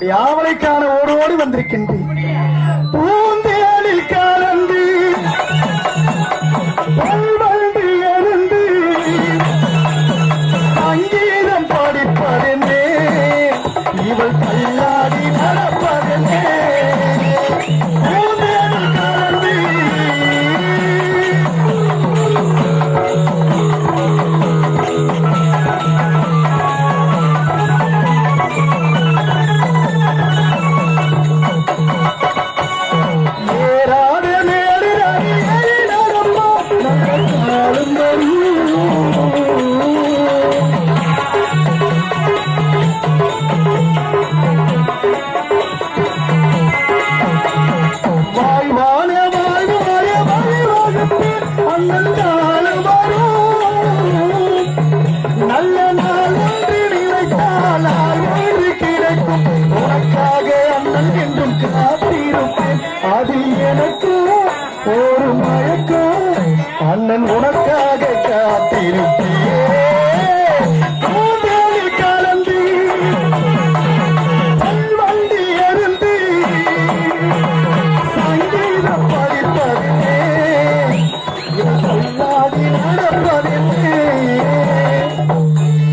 என்னுடைய ஆவலைக்கான ஓடோடி வந்திருக்கின்றேன். கண்ணன் உனக்காக காத்திருப்பியே பூந்தேனில் கலந்து பல்வண்டி எருந்து சங்கீதம் படிப்பதில்லை சொல்லாதி நடப்பதில்லை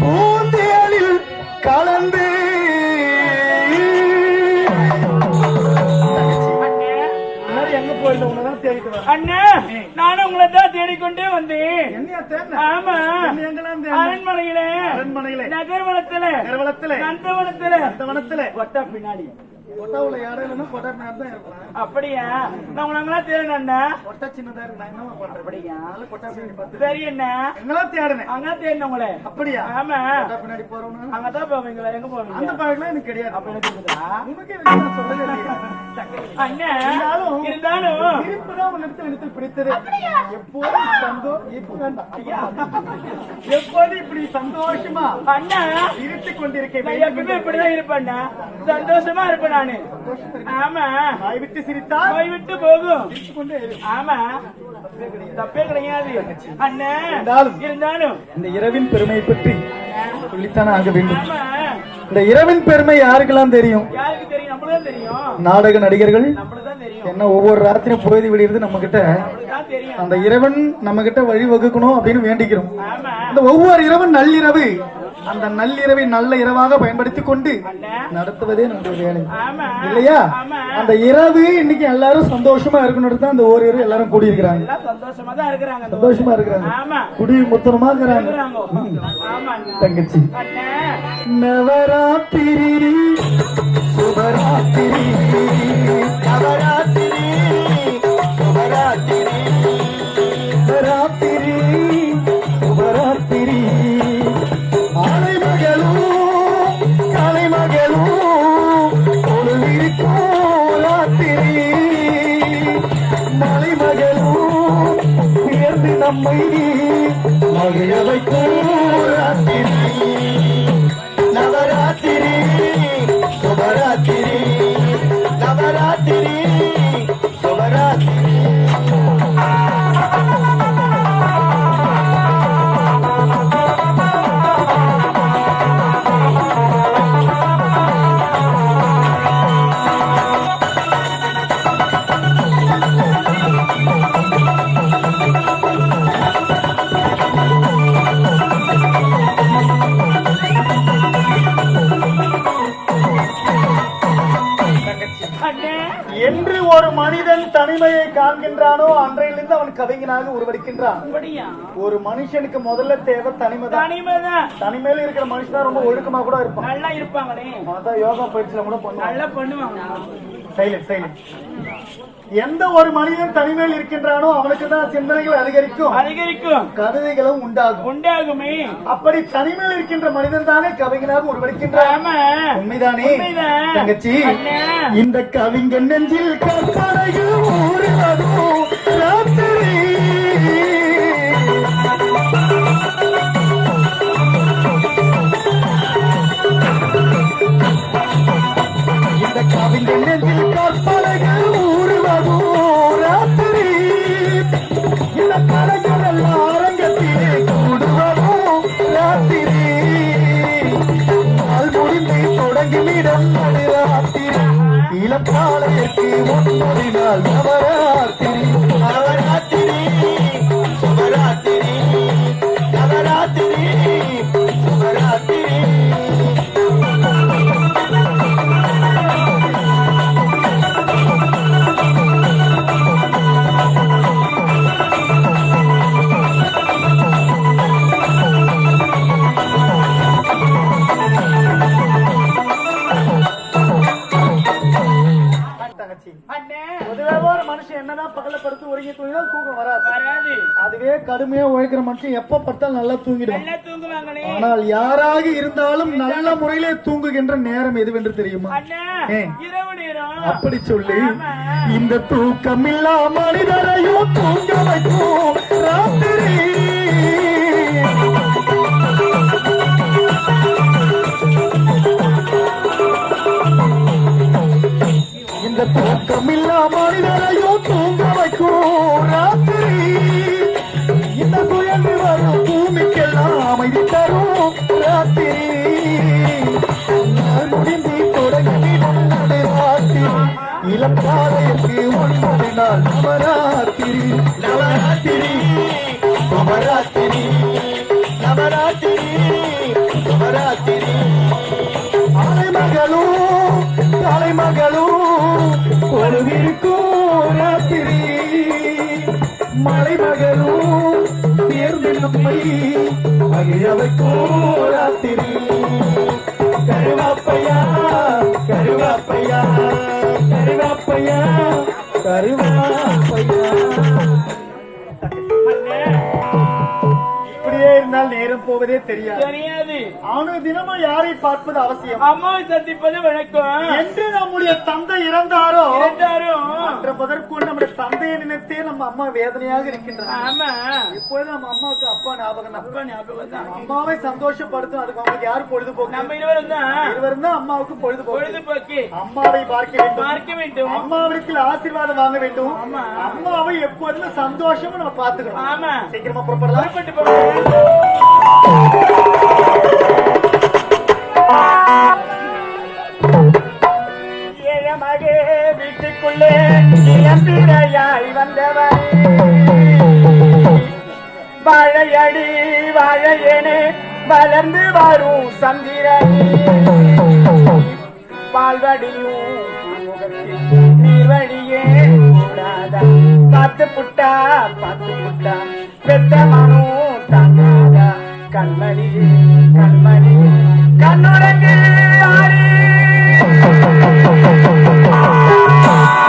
பூந்தேனில் கலந்து அண்ணே உங்களை தான் தேடிக்கொண்டே வந்தேன். தேடின? ஆமா. என்ன தேடின? அரண்மனையில. அரண்மனையில. நகர்வனத்துல நகர்வனத்துல நந்தவனத்துல. இந்த வனத்துல கொட்டா பின்னாடி. கொட்டாவுல யாரும் இல்லைன்னா கொட்டா நேரம் தான் இருக்கலாம் அப்படியா? நான் உங்களை அண்ணா. கொட்டா சின்னதா இருக்கு. நான் என்னமா பண்றேன் அப்படியா? கொட்டா பின்னாடி பார்த்து. சரி அண்ணா. எங்கெல்லாம் தேடினேன் அங்க தேடின உங்களை. அப்படியா? ஆமா. கொட்டா பின்னாடி போறவனா அங்கதான் போவீங்களா? எங்க அந்த போவீங்க எனக்கு கிடையாது. அப்ப எனக்கு? இருந்தாலும் இருந்தாலும் இருப்புதான் உன்னிடத்தில் எனக்கு பிடித்தது. எப்போது சந்தோ இப்ப வேண்டாம் ஐயா. எப்போது இப்படி சந்தோஷமா அண்ணா. இருட்டிக் கொண்டிருக்க நான் எப்பவுமே இப்படிதான் இருப்பேன் சந்தோஷமா இருப்பேன் நானு. ஆமா. வாய் விட்டு சிரித்தால் போய் விட்டு போகும். கொண்டே. ஆமா. தப்பே கிடையாது. அண்ணா. இருந்தாலும். இந்த இரவின் பெருமையை பற்றி சொல்லித்தானே ஆக வேண்டும். இந்த இரவின் பெருமை யாருக்கெல்லாம் தெரியும்? யாருக்கு தெரியும்? நாடக நடிகர்கள் என்ன ஒவ்வொரு ராத்திரியும் பொழுது விடியறது நம்ம கிட்ட அந்த இறைவன் நம்ம கிட்ட வழி வகுக்கணும் அப்படின்னு வேண்டிக்கிறோம். இந்த ஒவ்வொரு இரவும் நள்ளிரவு அந்த நள்ளிரவை நல்ல இரவாக பயன்படுத்திக் கொண்டு நடத்துவதே நம்முடைய வேலை. இல்லையா? அந்த இரவு இன்னைக்கு எல்லாரும் சந்தோஷமா இருக்கணும் தான் அந்த ஓரிரு எல்லாரும் கூடியிருக்கிறாங்க. எல்லாம் சந்தோஷமா தான் இருக்கிறாங்க. சந்தோஷமா இருக்கிறாங்க. குடி முத்தனமா இருக்கிறாங்க. தங்கச்சி. நவராத்திரி சுபராத்திரி நவராத்திரி நம்மை தனிமையை காண்கின்றானோ அன்றையிலிருந்து அவன் கவிஞனாக உருவெடுக்கின்றான். ஒரு மனுஷனுக்கு முதல்ல தேவை தனிமை தான் தனிமைதான். தனிமையில இருக்கிற மனுஷன் தான் ரொம்ப ஒழுக்கமா கூட இருப்பான். நல்லா இருப்பாங்களே. அதான் யோகா பயிற்சியில கூட பண்ணுவாங்க சைலண்ட் சைலண்ட் எந்த ஒரு மனிதன் தனிமையில் இருக்கின்றானோ அவனுக்கு தான் சிந்தனைகள் அதிகரிக்கும். அதிகரிக்கும். கவிதைகளும் உண்டாகும். உண்டாகுமே. அப்படி தனிமையில் இருக்கின்ற மனிதன் தானே கவிஞனாக உருவெடுக்கின்றான் உண்மைதானே. தங்கச்சி. இந்த கவிஞன் நெஞ்சில் கற்பனையில் ஊறுவதோ ராத்திரி தொடங்கிடும் நடுராத்திரி இளப்பாளையக்கு ஒன்பது நாள் நவராத்திரி தூங்கினாலும் தூக்கம் வராது. அதுவே கடுமையா உழைக்கிற மனுஷன் எப்ப படுத்தாலும் நல்லா தூங்கிடுவான். ஆனால் யாராக இருந்தாலும் நல்ல முறையிலே தூங்குகின்ற நேரம் எதுவென்று தெரியுமா? அப்படி சொல்லி. இந்த தூக்கமில்லா மனிதரையும் தூங்க வைக்கும் ராத்திரி. இந்த மனிதரையும் தூங்க இளப்பாறைக்கு ஒன்பது நாள் நவராத்திரி. நவராத்திரி. சுபராத்திரி நவராத்திரி. சுபராத்திரி அலைமகளும் தலைமகளும் கொழுவிருக்கும் ராத்திரி. மலைமகளும் சேர்ந்து நம்மை மகிழ வைக்கும் ராத்திரி. கருவாப்பையா கருவாப்பையா. கருவாப்பையா கருவாப்பையா. இருந்தால் நேரம் போவதே தெரியாது. தெரியாது. அவனு தினமும் யாரை பார்ப்பது அவசியம்? அம்மாவை சந்திப்பது வணக்கம் என்று நம்முடைய தந்தை இறந்தாரோ? இருந்தாரும் மற்ற முதற்கொண்டு நம்முடைய தந்தையை நினைத்தே நம்ம அம்மா வேதனையாக இருக்கின்றன. ஆமா. இப்பொழுது நம்ம அம்மாவுக்கு அப்பா ஞாபகம் அப்பா ஞாபகம் தான். அம்மாவை சந்தோஷப்படுத்தும். அதுக்கு அவங்களுக்கு யாரு பொழுதுபோக்கு? நம்ம இருவரும் தான். இருவரும் தான் அம்மாவுக்கு பொழுதுபோக்கு. பொழுதுபோக்கு. அம்மாவை பார்க்க வேண்டும். பார்க்க வேண்டும். அம்மாவிற்கு ஆசீர்வாதம் வாங்க வேண்டும். அம்மாவை எப்போதுமே சந்தோஷமா நம்ம பாத்துக்கணும் ஆமா. சீக்கிரமா புறப்படலாம். புறப்பட்டு போங்க. ஏழமகே வீட்டுக்குள்ளே இளம்பிரையாய் வந்தவர். வாழையடி வாழையனே வளர்ந்து வரும் சந்திரனே. பால்வடியும்